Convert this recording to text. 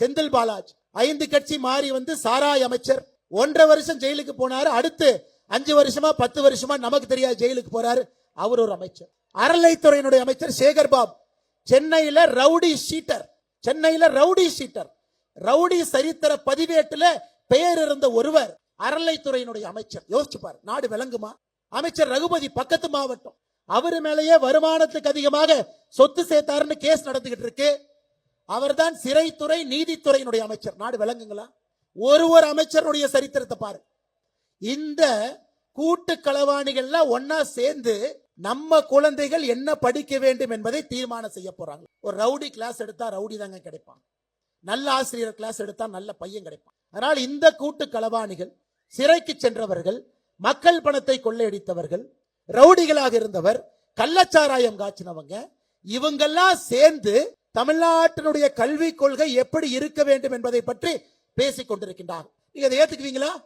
செந்தில் பாலாஜ். ஐந்து கட்சி மாறி வந்து சாராய் அமைச்சர். ஒன்றரை வருஷம் ஜெயிலுக்கு போனாரு. அடுத்து அஞ்சு வருஷமா பத்து வருஷமா நமக்கு தெரியாது ஜெயிலுக்கு போறாரு. அவர் ஒரு அமைச்சர். அறநிலைத்துறையினுடைய அமைச்சர் சேகர் பாப் சென்னையில ரவுடி ஷீட்டர். சென்னையில ரவுடி ஷீட்டர். ரவுடி சரித்திர பதிவேட்டுல பெயர் இருந்த ஒருவர் அறநிலைத்துறையினுடைய அமைச்சர். யோசிச்சு பாரு நாடு விளங்குமா? அமைச்சர் ரகுபதி பக்கத்து மாவட்டம். அவரு மேலேயே வருமானத்துக்கு அதிகமாக சொத்து சேர்த்தாருன்னு கேஸ் நடந்துகிட்டு இருக்கு. அவர்தான் சிறைத்துறை நீதித்துறையினுடைய அமைச்சர். நாடு விளங்குங்களா? ஒரு ஒரு அமைச்சருடைய சரித்திரத்தை பாரு. இந்த கூட்டு களவாணிகள்லாம் ஒன்னா சேர்ந்து நம்ம குழந்தைகள் என்ன படிக்க வேண்டும் என்பதை தீர்மானம் செய்ய போறாங்க. ஒரு ரவுடி கிளாஸ் எடுத்தா ரவுடி தாங்க கிடைப்பான். நல்ல ஆசிரியர் கிளாஸ் எடுத்தா நல்ல பையன் கிடைப்பான். அதனால் இந்த கூட்டு களவாணிகள் சிறைக்கு சென்றவர்கள் மக்கள் பணத்தை கொள்ளையடித்தவர்கள் ரவுடிகளாக இருந்தவர் கள்ளச்சாராயம் காய்ச்சினவங்க இவங்கெல்லாம் சேர்ந்து தமிழ்நாட்டினுடைய கல்விக் கொள்கை எப்படி இருக்க வேண்டும் என்பதை பற்றி பேசிக் கொண்டிருக்கின்றார். நீங்க அதை ஏத்துக்குவீங்களா?